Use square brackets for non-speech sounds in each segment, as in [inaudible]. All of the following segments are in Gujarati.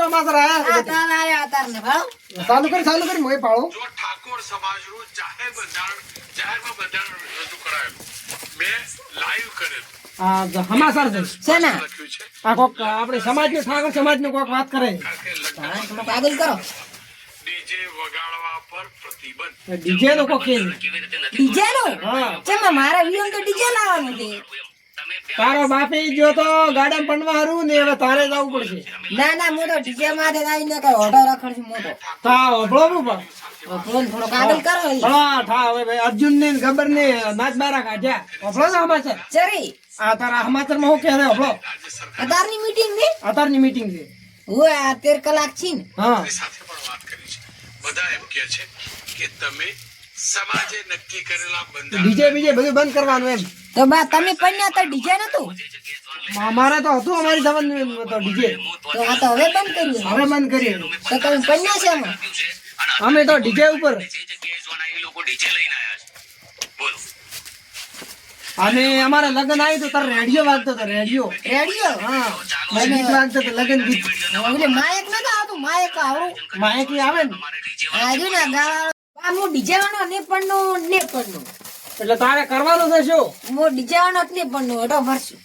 શું ચાલુ કરી ચાલુ કરી મોય પાડો. જો ઠાકોર સમાજનું જાહેર બંધારણ જાહેરમાં બંધારણ રજૂ કરાયેલું મેં લાઈવ કરેલું. આ હમાસર છે. શેના? આ કોક આપણે સમાજનું ઠાકોર સમાજનું કોક વાત કરે. કાગળ કરો. ડીજે વગાડવા પર પ્રતિબંધ. ડીજે નો કોક કે ડીજે નો હા. ચેમ મારા વિયમ તો ડીજે લાવવાનું છે. તારો બાપી ગયો તો ગાડા પણવા હારું ને હવે તારે જવું પડશે. ના ના હું તો ડીજે માથે આવીને કઈ ઓઢો રખડ છું મોટો. તા ઓભળો નું પણ. થોડો થોડો કાગળ કરો હા હવે ભાઈ અર્જુન ને ગબ્બર ને નાચ બારા કાઢ્યા. અભળો ને સમાચાર ચરી. આ તારા સમાચારમાં હું કહે અતારની મીટિંગ ને અત્યારની મીટિંગ છે. હું આ તેર કલાક છી ને. હા. સાથે પણ વાત કરી છે. બધા એમ કે છે કે તમે સમાજે નક્કી કરેલા બંધારણ. ડીજે બીજે બધું બંધ કરવાનું એમ. તો બા તમે પન્યા તો ડીજે નતું અમારે તો હતું અમારી સંબંધ તો ડીજે. તો આ તો હવે બંધ કર્યું હવે બંધ કરીએ. તો તમે પન્યા છે અમે તો ડીજે ઉપર. અને અમારા લગ્ન આવ્યું તો તારે રેડિયો વાગતો હતો રેડિયો. રેડિયો? હા. ગીત વાગતો હતો લગ્ન ગીત. માયક નતો આવતું માયક આવું માયક આવે ને. આજુ ને ગાવા આ હું ડીજે વાળો ને પણ ને પણ એટલે તારે કરવાનું છે શું? હું ડીજે વાળો ને પણ અઢો ભરશું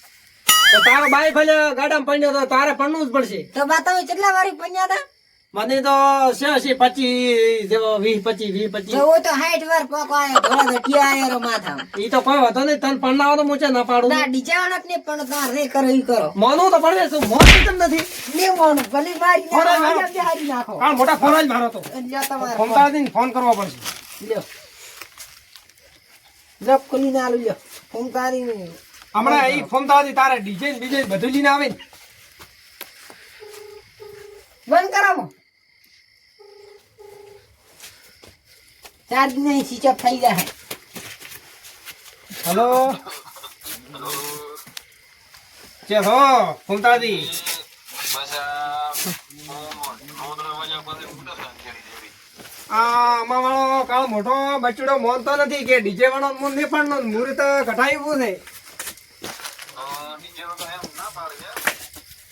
તો તારો બાઈ ભલે ગાડામાં પડ્યો તો તારે પડવું જ પડશે. તો બા તમે કેટલા વારી પડ્યા હતા? મને તો છે છે પચીસ જેવો વીસ પચીસ વીસ પચીસ. હું તો હાઈટ વાર પોકો આયો ધોળા ધટિયા આયો માથા ઈ તો કોઈ વાતો નહીં તને પડનાવો તો મૂચે ના પાડું. ના ડીજે વાળો ને પણ તાર રે કરો ઈ કરો. મોનું તો પડે શું મોન નથી. ને મોન ભલે મારી હારી નાખો. કારણ મોટા ફોન જ મારો તો. ફોન તારા ફોન કરવો પડશે. લ્યો. જપ કોની ના લ્યો. ફોન તારી હમણાં ઈ ફોન તારાથી તારે ડીજે બીજે બધું લઈને આવે બંધ કરાવો. ચાર્જ નહીં સ્વિચ ઓફ થઈ જાય હલો? કે હો આ આમાં વાળો કાળો મોટો બચડો મોનતો નથી કે ડીજે વાળો મોન નહીં પણ મુહૂર્ત કઢાઈ ઉભું છે.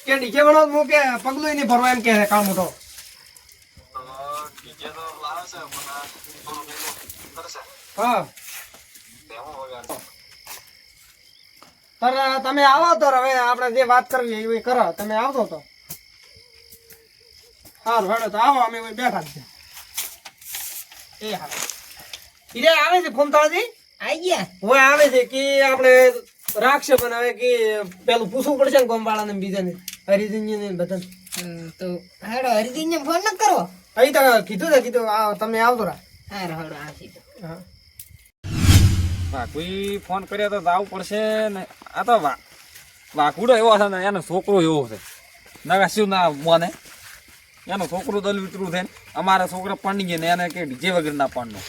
કે ડીજે વાળો હું કે પગલું નહીં ભરવા એમ કે કાળ મોટો. હા. પર તમે આવો તો હવે આપણે જે વાત કરવી એવી કરો. તમે આવતો તો. સારું હેડો તો આવો અમે બેઠા છે. એ હા ઈરે આવે છે ફોમતાળાજી? આવી ગયા. હવે આવે છે કે આપણે રાખશે પણ હવે કે પેલું પૂછવું પડશે ને ગોમવાળા ને બીજાને. હરિજનજી ને બધા હમ, તો હેડો હરિદીન ફોન ન કરો અહીં તો કીધું ને કીધું આ તમે આવતો રા. હા હેડો આ કીધું. હા. કોઈ ફોન કર્યા તો જવું પડશે ને. આ તો વા વાકુડો એવો છે ને એનો છોકરો એવો છે. નાગા શું ના મોને. એનો છોકરો દલ વિતરું છે ને. અમારા છોકરા પડી ગયા ને એને કે ડીજે વગર ના પડનો.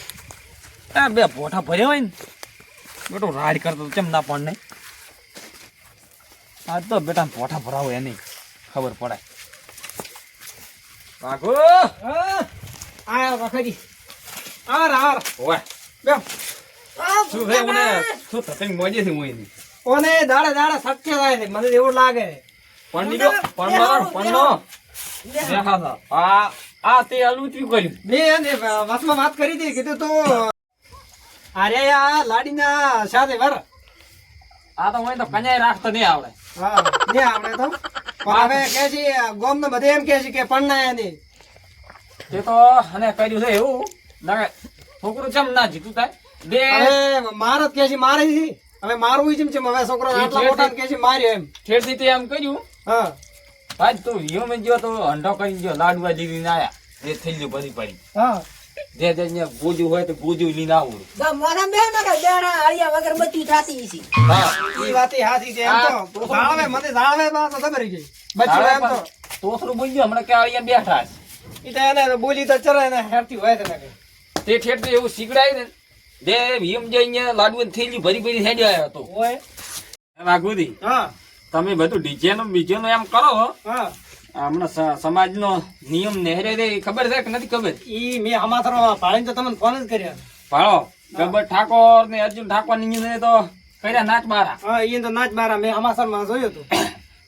આ બે ભોઠા ભર્યા હોય ને બેટો રાડ કરતો કેમ ના પડને? આ તો બેટા ભોઠા ભરાવો એને ખબર પડે વાઘો! આ વખરી આર આર. ઓય બેમ શું છે મને શું થતી મોજે છે મોઈ ઓને દાડે દાડે સત્ય થાય છે મને એવું લાગે પંડી પંડો પંડો આ આ તે અલુત્યું કર્યું. મેં એને વાત કરી હતી કીધું તો અરે આ લાડીના સાથે વર. આ તો મને તો કન્યાય રાખતો નહીં આવડે. હા તો. હવે કે છે ગોમ ને બધે એમ કે છે કે પણના એની તે તો અને કર્યું છે એવું. છોકરું ચમ ના જીતું થાય? બે. હવે માર કે છે મારે છે. હવે મારવું જેમ છે હવે છોકરો આટલા મોટા કે છે માર્યો એમ. ઠેરથી તે એમ કર્યું? હા. ભાઈ તું વિયો મેં ગયો તો અંડો કરી ગયો લાડવા લીધી આયા. જે થઈ ગયું બધી પડી. હા. જે જે અહીંયા ગોજું હોય તો ગોજું લઈને આવું. તો મોઢા બે ના કર આળિયા વગર બધી થાતી છે હા. ઈ વાત હાથી છે એમ તો. જાળવે મને જાળવે બા તો ખબર ગઈ. બચ્ચું એમ તો. તોસરું બોલ ગયો હમણાં કે અહીંયા બેઠા છે. ઈ તો એને બોલી તો ચરે ને હેરતી હોય છે તે ઠેર તો એવું શીખડાય ને જે ભીમ જે અહીંયા લાડુ થેલી ભરી ભરી થઈ આવ્યો હતો હા. તમે બધું ડીજે નું બીજે નું એમ કરો હો. હા. હમણાં સમાજનો નિયમ નેહરે રે ખબર છે કે નથી ખબર? ઈ મેં અમાથરો પાડીને તો તમને ફોન જ કર્યા. ભાળો ગબ્બર ઠાકોર ને અર્જુન ઠાકોરની તો કર્યા નાચ મારા. હા ઈ તો નાચ મારા મેં અમાસરમાં જોયું હતું.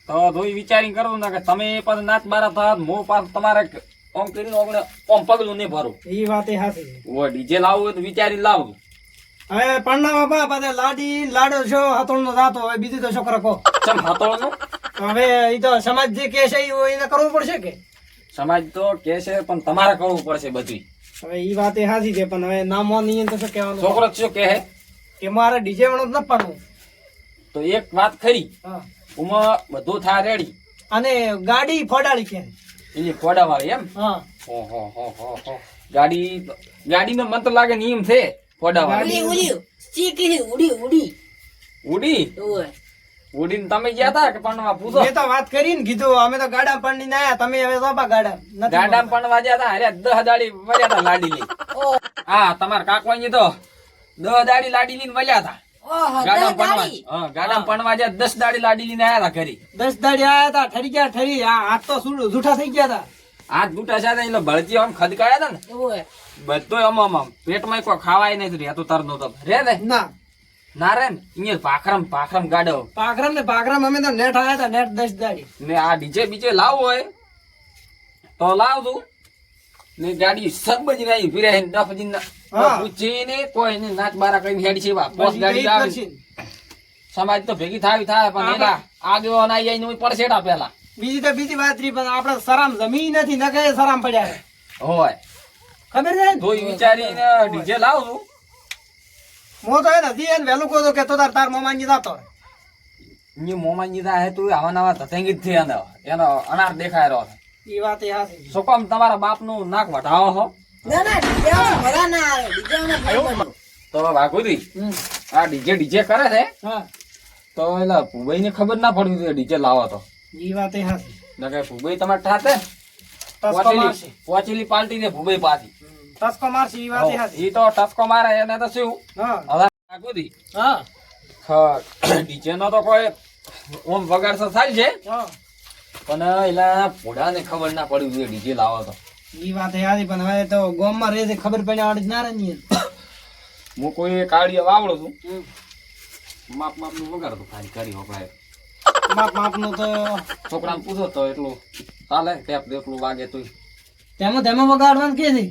તો ધોઈ વિચારી કરો ને કે તમે પણ નાચ બારા થાત મો પાસ તમારે ઓમ કરીને ઓગણે ઓમ પગલું નહીં ભરું. એ વાત એ છે. ઓ ડીજે લાવવું હોય તો વિચારી લાવવું હવે પરણાવા બા પાછા લાડી લાડો છો હતોળ નો જાતો હવે બીજું તો છોકરા કહો ચમ હતોળનું હવે એ તો સમાજ જે કે છે એને કરવું પડશે કે? સમાજ તો કે છે પણ તમારે કરવું પડશે બધી હવે એ વાત એ હાચી છે પણ હવે ના નહીં તો શું કહેવાનું? છોકરો શું કહે? કે મારે ડીજે વણો જ ન પાડવું. તો એક વાત ખરી. હા. ઉમાં બધું થાય રેડી. અને ગાડી ફડાળી કે? એની ફોડા વાળી એમ? હા. ઓહો હો હો હો. ગાડી ગાડીનો મન તો લાગે નિયમ છે ફોડા વાળી ઉડી ઉડી ચીકી ઉડી ઉડી. ઉડી? ઓય. ઉડીને તમે ગયા તા કે પણવા પૂછો? મેં તો વાત કરીને કીધું અમે તો ગાડા પડી આયા તમે હવે સોપા ગાડા ગાડા ગાડામાં પણવા ગયા હતા અરે દહ દાડી મળ્યા હતા લાડી લઈ હા તમારા કાકવાઈ તો દહ દાડી લાડી લઈને મળ્યા તા ગાડામાં પણવા હા ગાડામાં પણવા ગયા દસ દાડી લાડી લઈને આયા તા ઘરી. દસ દાડી આયા તા ઠરી ગયા ઠરી. આ હાથ તો જૂઠા થઈ ગયા તા. હાથ બુટા સાથે એટલે ભળતી આમ ખદકાયા તા ને. ઓય બધો આમ આમ આમ. પેટમાં કોઈ ખાવાય નહીં રહેતો તર તો. રે ને ના. ના રે ને. અહીંયા પાખરમ પાખરમ ગાડો. પાખરામ ને પાખરામ અમે તો નેટ આયા તા નેટ દસ દાડી. ને આ ડીજે બીજે લાવ હોય તો લાવતું ને ગાડી સબજ નહીં ફિરે ડફજી હા. કોઈ ને નાચ બારા કરીને હેડી છે પોસ ગાડી ઈ આવે કરશે. સમાજ તો ભેગી થાય થાય પણ એના આગેવાન આઈ જાય ને પડશેડા પેલા. બીજી તો બીજી વાત રહી પણ આપણે સરામ જમી નથી નકે સરામ પડ્યા હોય. ખબર છે? તો ઈ વિચારીને ડીજે લાવતું હું તો એ નથી એને વહેલું કહું કે તો તાર તાર મોમાનજી જાતો. ની મોમાજી દા હે તું આવા નવા તથેંગી જ થઈ એનો એનો અનાર દેખાય રહ્યો વાત એ શું કામ તમારા બાપનું નાક વટાવો હો ના ના ડીજાવાળા ભરા ના આવે. ડીજાવાળા તો વાઘુદી આ ડીજે ડીજે કરે છે? હા. તો એલા ભુભાઈ ને ખબર ના પડવી જોઈએ ડીજે લાવો તો. ઈ વાત એ હા નકે ભુભાઈ તમારે ઠાતે. પોચેલી પાલટી ને ભુભાઈ પાછી. ટસકો મારશે ઈ વાત એ હા ઈ તો ટસકો મારે એને તો શું? હા. હવે વાઘુદી હા. ડીજે નો તો કોઈ ઓમ વગાડ તો થાય છે? હા. પણ એલા ભોડા ને ખબર ના પડવી જોઈએ ડીજે લાવો તો. ઈ વાત યાદી પણ હવે તો ગામમાં રહે છે ખબર પડે આડ જ ના રહે હું કોઈ કાળીએ વાવડો છું. માપ માપનું વગાડતો ખાલી કરી હોપડાય માપ માપનું તો છોકરાને પૂછો તો એટલું ચાલે ટેપ એટલું વાગે તો તેમાં તેમાં વગાડવાનું કે છે?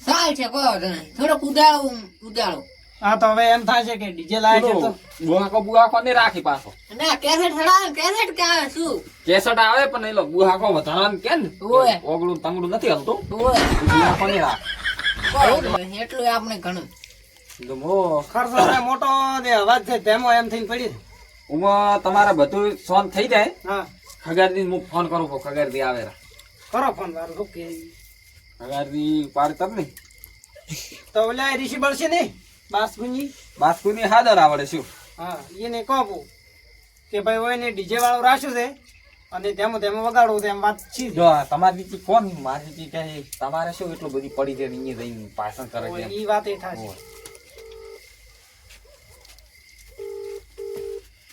ચાલ છે કોઈ વાંધો નહીં. થોડોક ઉડાડો ઉડાડો આ તો હવે એમ થાય છે કે ડીજે લાવે છે તો. બુહાકો બુહાકો નહીં રાખી પાછો. ના કેસેટ હડાવે કેસેટ ક્યાં શું? કેસેટ આવે પણ એલો બુહાકો વધારવાનું કે ને ઓય. ઓગળું તંગડું નથી હલતું. ઓય બુહાકો નહીં રાખ. નહીં. એટલું આપણે ઘણું. ખર્ચો મોટો ને અવાજ છે તેમાં એમ થઈને પડી છે. ઉમાં તમારે બધું સોન થઈ જાય. હા. ખગારદી હું ફોન કરું છું ખગારદી આવે. કરો ફોન ઓકે. ખગારદી પાર તક નહીં. તો ઓલા એ ઋષિ બળશે ને બાસકુંજી બાસ્કુની હાદર આવડે શું? હા એને કહું કે ભાઈ હોય ને ડીજે વાળું રાખ્યું છે અને તેમાં તેમાં વગાડવું તેમ વાત છે. જો તમારી રીતિ કોણ મારી રીતિ કહે તમારે શું એટલું બધી પડી છે અહીંયા જઈને ભાષણ કરે છે એ વાત એ થાય ઓય.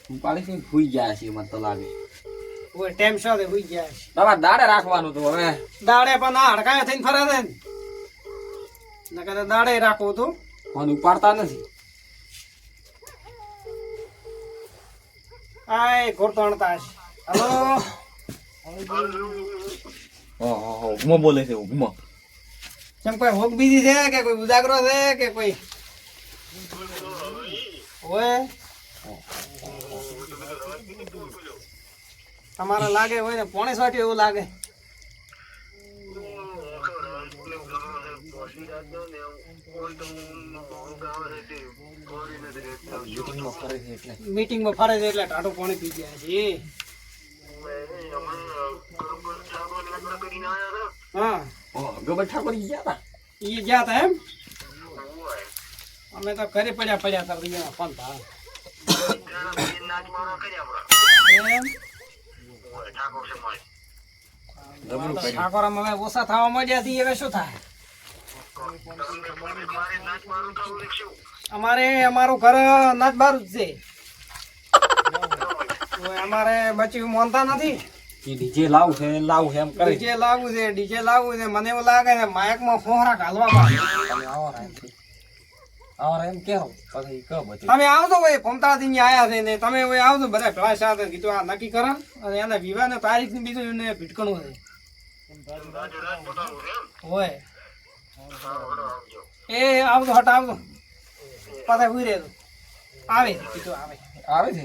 હું પાડી છે ભૂઈ ગયા છે મને તો લાગે હોય ટેમ શો દે ભૂઈ ગયા છે. તમારે દાડે રાખવાનું હતું હવે. દાડે પણ આ હડકાયા થઈને ફરે છે ને. નકર દાડે રાખવું હતું ફોન ઉપાડતા નથી. આય ઘોડતો અણતા હશે હલો ઓહો ઉમો બોલે છે ઉમો કેમ કોઈ હોક બીજી છે કે કોઈ ઉજાગરો છે કે કોઈ? હોય તમારે લાગે હોય ને પોણે વાટ્યું એવું લાગે. મીટિંગમાં ફરે છે એટલે ફરે એટલે ટાટું પાણી પી ગયા છે. હા. ગબર ઠાકોર ગયા હતા ઈ ગયા તા એમ? અમે તો ઘરે પડ્યા પડ્યા તા અહીંયા ફોન થા ઠાકોરમાં હવે ઓછા થવા મળ્યા થી હવે શું થાય? અમારે અમારું ઘર નાચ બારું જ છે અમારે બચ્યું માનતા નથી ડીજે લાવું છે લાવું છે એમ કરે ડીજે લાવવું છે ડીજે લાવું છે મને એવું લાગે છે માયકમાં ફોહરા ઘાલવા તમે અમારે એમ કેરો પછી કહો બધી તમે આવજો ભાઈ ફમતાથી આયા છે ને તમે ભાઈ આવજો બધા ભેળા સાથે કીધું આ નક્કી કરો અને એના વિવાહ ને તારીખની બીજું એને ભીટકણું છે હોય એ આવજો હટ આવજો પાછા ઉઈ રહેજો. આવે. કીધું આવે આવે છે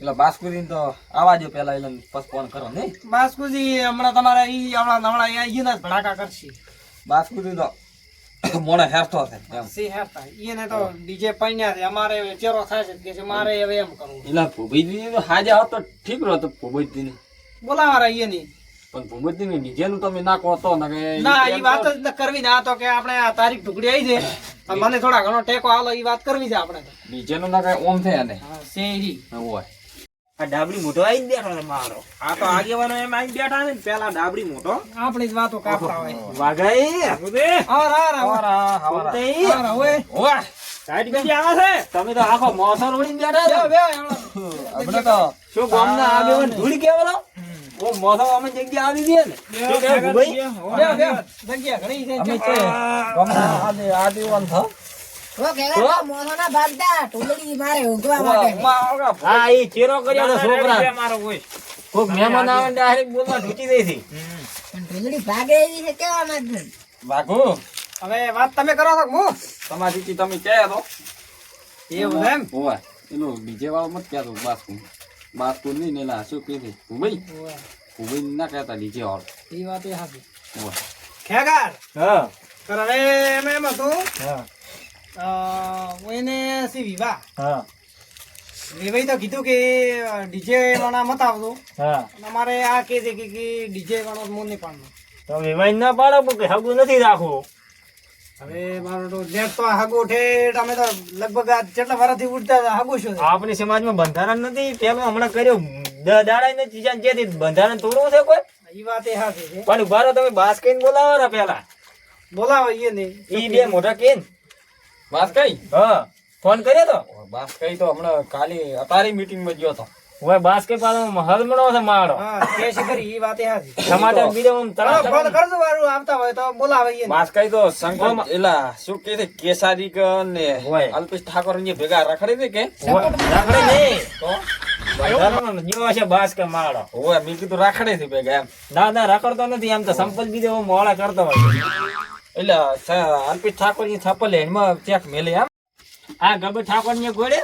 એટલે બાસ્કુદીન તો આવા જો પેલા એટલે પછી ફોન કરો ને બાસ્કુજી હમણાં તમારા ઈ આપણા નવડા અહીંયા ઈના જ ભડાકા કરશે. બાસ્કુદી તો [coughs] મોણે હેરતો છે એમ. સી હેરતા. ઈને તો ડીજે પૈણ્યા છે. અમારે હવે ચેરો થાય છે કે મારે હવે એમ કરવું એટલે ભૂભીજી તો હાજર હતો ઠીક રહો ભૂમિજી ની બોલાવા ઈ ની પણ ભૂમિજી ની નીચે નું તમે ના કહો તો ના એ વાત જ કરવી ના તો કે આપણે આ તારીખ ઢુકડી આવી છે. મને થોડા ઘણો ટેકો આલો એ વાત કરવી છે આપણે તો. નીચે નું ના કઈ ઓમ થાય ને. શેરી. હોય. આ ડાબડી મોટો આવી બેઠો છે મારો. આ તો આગેવાનો એમ આવી બેઠા ને પેલા ડાબડી મોટો આપણી જ વાતો કાપતા હોય. વાઘાઈ હર હર હર. હવારા હવારા બોલતે હા રા ઓય ઓય સાઈડ બેસી આવે છે? તમે તો આખો મોસર ઉડીને બેઠા છો. બે આપણે તો શું ગામના આગેવાન ધૂળ કેવલો ઓ મોહો અમે જગ્યા આવી દે ને. ભાઈ. જગ્યા તમારી તમે કહે તો એવું એમ? હોવા. એનું બીજે વાળો મત ક્યાં બસ બાસ્કુ નહીં ને લા શું કહે છે ભૂભાઈ ભૂભાઈ ના કહેતા ડીજે વાળો ઈ વાત એ ઓય ખેગાર. હા. પણ હવે એમ એમ હતું. હા. એને સી વિવાહ? હા. વિવાહ તો કીધું કે ડીજે વાળા મત આવતો. હા. અમારે આ કે છે કે ડીજે વાળો મોં નહીં પાડનો તો વિવાહ ના પાડો કે હગું નથી રાખવું. હવે મારો તો લેટ તો હાગો ઠેઠ અમે તો લગભગ આ કેટલા વર્ષથી ઉડતા હતા હાગો શું આપણી સમાજમાં બંધારણ નથી પેલું હમણાં કર્યો. દાડા ને ચીજા જેથી બંધારણ તોડવું છે કોઈ? એ વાત એ હાચી છે. પણ ઊભા રહો તમે બાસ કઈને બોલાવો ને પેલા. બોલાવો એ નહીં. ઈ બે મોટા કેન બાસ કઈ? હા ફોન કર્યો તો? બાસ કઈ તો હમણાં કાલે અતારી મીટિંગમાં ગયો તો. ઓય બાસ્કેટબોલમાં હલમણો છે મારો કે શિખર ઈ વાતે હાજી સમાચાર બીજો હું તરત ફોન કરજો વારું આવતા હોય તો બોલાવીએ બાસ્કાઈ તો સંગમ એલા શું કે છે કેસારી ક ને અલ્પેશ ઠાકોર ને ભેગા રખડી દે કે? રખડી ને તો આ ગબર ઠાકોર ને ગોળે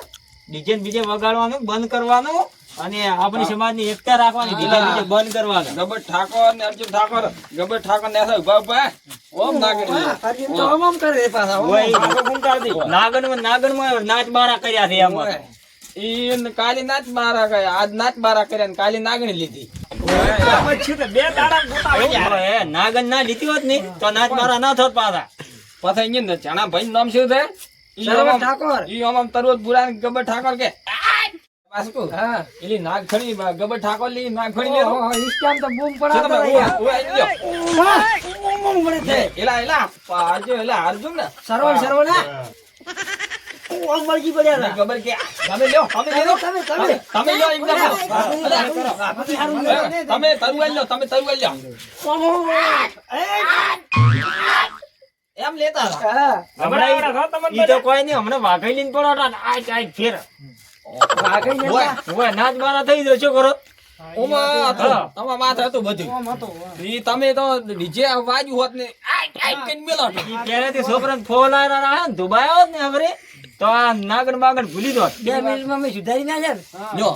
ડીજે બીજે વગાડવાનું બંધ કરવાનું. અને આપણી સમાજની એકતા રાખવાની બંધ કરવા ગબર ઠાકોર ને અર્જુન ઠાકોર. ગબર ઠાકોર ને ઊભા ઊભા ઓમ નાગરી હરિયમ તો કરે પાછા ઓમ. નાગણમાં નાચ બારા કર્યા છે એમાં તો. ઈ કાલી નાચ બારા કર્યા આજ નાચ બારા કર્યા ને કાલી નાગણી લીધી. નાગન નાગણ ના લીધી હોત ને તો નાચ બારા ના થોત પાછા. પાછા અહીંયા ને ચણા ભાઈ નામ શું છે? ઠાકોર. ઈ આમ તરવત બુરા ને ગબર ઠાકોર કે બાસ્કુ હા. એલી નાગખણી બા- ગબર ઠાકોર લી નાગખણી લે ઓહો, ઇસ્ટામ તો બૂમ છે ઉવા- રહ્યા. ઉવા આઈ ગયો. લે, એલા એલા આ એલા અર્જુન ને. સરવણ સરવણ હા. ને ગબર કે તમે લ્યો તમે લ્યો. તમે તમે તમે. લ્યો એમ કરો. તમે તરુવાલ લ્યો તમે તરુવાલ લ્યો. એમ લેતા હા. હમણાં ઈ તો કોઈ નહીં હમણાં વાઘઈ લઈને પડો આય આય ફેર. થઈ જશો કરો? તમે તો ડીજે વાજુ હોત ને છોકરા ફોન આવ્યા દુબાઈ હોત ને હવે તો આ નાગણ બાગણ ભૂલી દો બે મિનિટમાં સુધારી ના જાય જો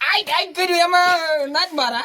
આઈ આઈ કર્યું એમાં નાચ મારા.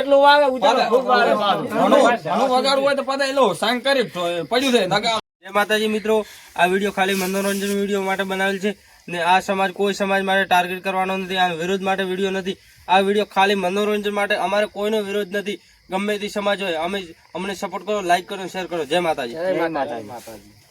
એટલું વાગે ઉજારો ખૂબ વાગે પાછું. ઘણું ઘણું વગાડવું હોય તો પતા એલો સાંગ કરી પડ્યું છે. નગા જય માતાજી મિત્રો આ વીડિયો ખાલી મનોરંજન વીડિયો માટે બનાવેલ છે ને આ સમાજ કોઈ સમાજ માટે ટાર્ગેટ કરવાનો નથી આ વિરોધ માટે વીડિયો નથી. આ વીડિયો ખાલી મનોરંજન માટે અમારે કોઈનો વિરોધ નથી. ગમે તે સમાજ હોય અમે અમને સપોર્ટ કરો લાઈક કરો શેર કરો. જય માતાજી. જય માતાજી.